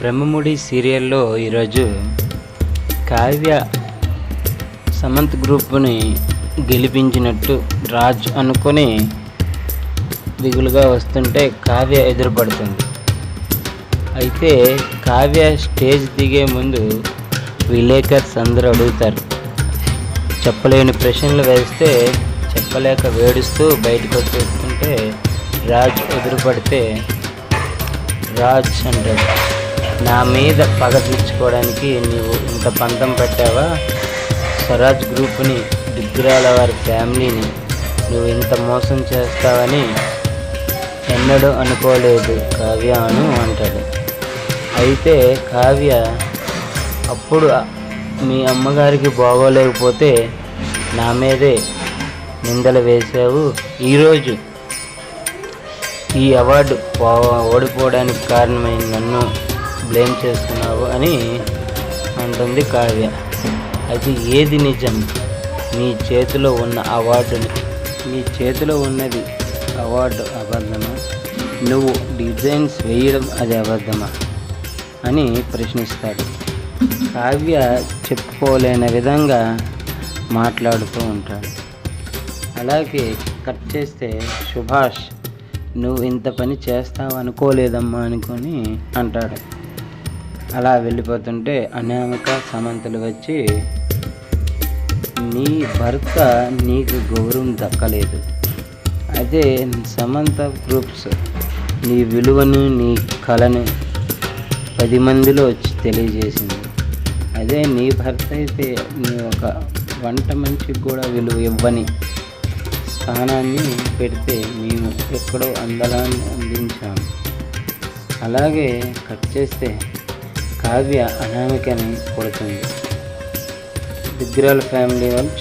బ్రహ్మముడి సీరియల్లో ఈరోజు కావ్య సమంత్ గ్రూప్ని గెలిపించినట్టు రాజ్ అనుకొని దిగులుగా వస్తుంటే కావ్య ఎదురుపడుతుంది. అయితే కావ్య స్టేజ్ దిగే ముందు విలేకర్స్ అందరూ అడుగుతారు. చెప్పలేని ప్రశ్నలు వేస్తే చెప్పలేక వేడుస్తూ బయటకు వచ్చేస్తుంటే రాజ్ ఎదురుపడితే రాజ్ అంటాడు. నా మీద పగ తీర్చుకోవడానికి నీవు ఇంత పంతం పెట్టావా? స్వరాజ్ గ్రూప్ని దిగ్గురాల వారి ఫ్యామిలీని నువ్వు ఇంత మోసం చేస్తావని ఎన్నడూ అనుకోలేదు కావ్య అను అంటాడు అయితే కావ్య అప్పుడు మీ అమ్మగారికి బాగోలేకపోతే నా మీదే నిందలు వేసావు ఈరోజు ఈ అవార్డు ఓడిపోవడానికి కారణమైన నన్ను బ్లేమ్ చేస్తున్నావు అని అంటుంది కావ్య. అది ఏది నిజం? నీ చేతిలో ఉన్న అవార్డుని. నీ చేతిలో ఉన్నది అవార్డు అబద్ధమా? నువ్వు డిజైన్స్ వేయడం అది అబద్ధమా? అని ప్రశ్నిస్తాడు. కావ్య చెప్పుకోలేని విధంగా మాట్లాడుతూ ఉంటాడు. అలాగే కట్ చేస్తే సుభాష్ నువ్వు ఇంత పని చేస్తావు అనుకోలేదమ్మా అనుకొని అంటాడు. అలా వెళ్ళిపోతుంటే అనామిక సమంతలు వచ్చి నీ భర్త నీకు గౌరవం దక్కలేదు. అదే సమంత గ్రూప్స్ నీ విలువను నీ కళను పది మందిలో వచ్చి తెలియజేసింది. అదే నీ భర్త అయితే నీ ఒక వంట మంచి కూడా విలువ ఇవ్వని స్థానాన్ని పెడితే మేము ఎక్కడో అందలాన్ని అందించాము. అలాగే కట్ చేస్తే కావ్య అనామికని కొడుతుంది. దిగ్గరాల ఫ్యామిలీ వాళ్ళు